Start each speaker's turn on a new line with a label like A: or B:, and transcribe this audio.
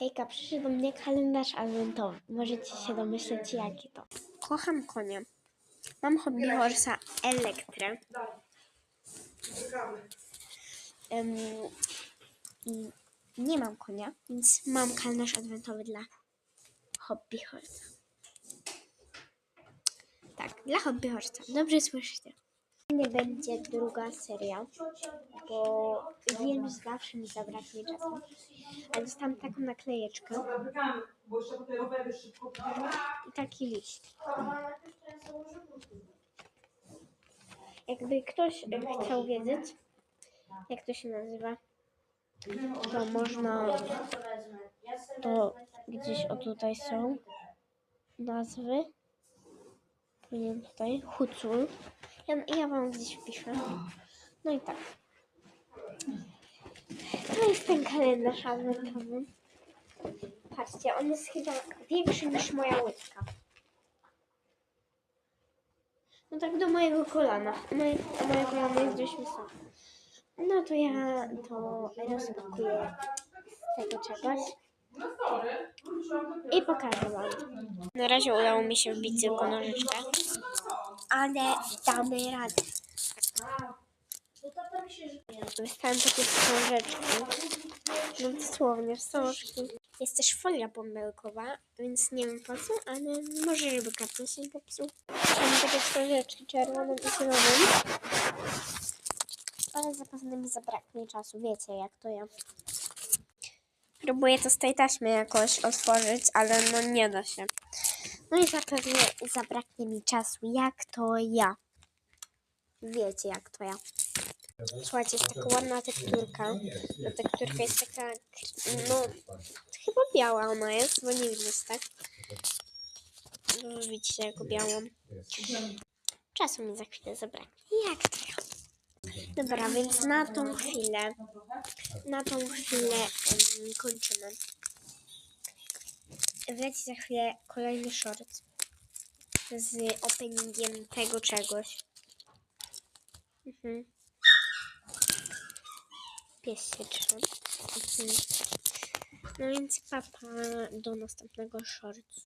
A: Hejka, przyszedł do mnie kalendarz adwentowy. Możecie się domyśleć, jaki to. Kocham konia. Mam hobby horsa Elektrę. I nie mam konia, więc mam kalendarz adwentowy dla hobby horsa. Tak, dla hobby horsa. Dobrze słyszycie. Nie będzie druga seria, bo wiem, że zawsze mi zabraknie czasu. Ale dostałam taką naklejeczkę i taki liść. Jakby ktoś chciał wiedzieć, jak to się nazywa, to można to gdzieś o tutaj są nazwy. Powinien tutaj Hucul. Ja, ja wam gdzieś wpiszę. No i tak. To jest ten kalendarz adwentowy. Patrzcie, on jest chyba większy niż moja łydka. No tak do mojego kolana. Moje, moje kolano jest dość wysokie. No to ja to rozpakuję z tego czegoś i pokażę wam. Na razie udało mi się wbić tylko nożyczkę, ale damy radę. Dostałem takie wstążeczki. No dosłownie wstążki. Jest też folia bąbelkowa, więc nie wiem po co, ale może żeby karton się popsuł. Mam takie wstążeczki czerwoną i zieloną. Ale zapewne mi zabraknie czasu, wiecie jak to ja. Próbuję to z tej taśmy jakoś otworzyć, ale no nie da się. No i zapewne zabraknie mi czasu, jak to ja. Wiecie jak to ja. Słuchajcie, jest taka ładna tekturka. Ta tekturka jest taka, no, chyba biała ona jest, bo nie widać, tak? No, widzicie, jako białą. Czasu mi za chwilę zabraknie. Jak to ja? Dobra, więc na tą chwilę, na tą chwilę em, kończymy. Wleci za chwilę kolejny short z openingiem tego czegoś. Mhm. Pies się. Mhm. No więc papa do następnego shortu.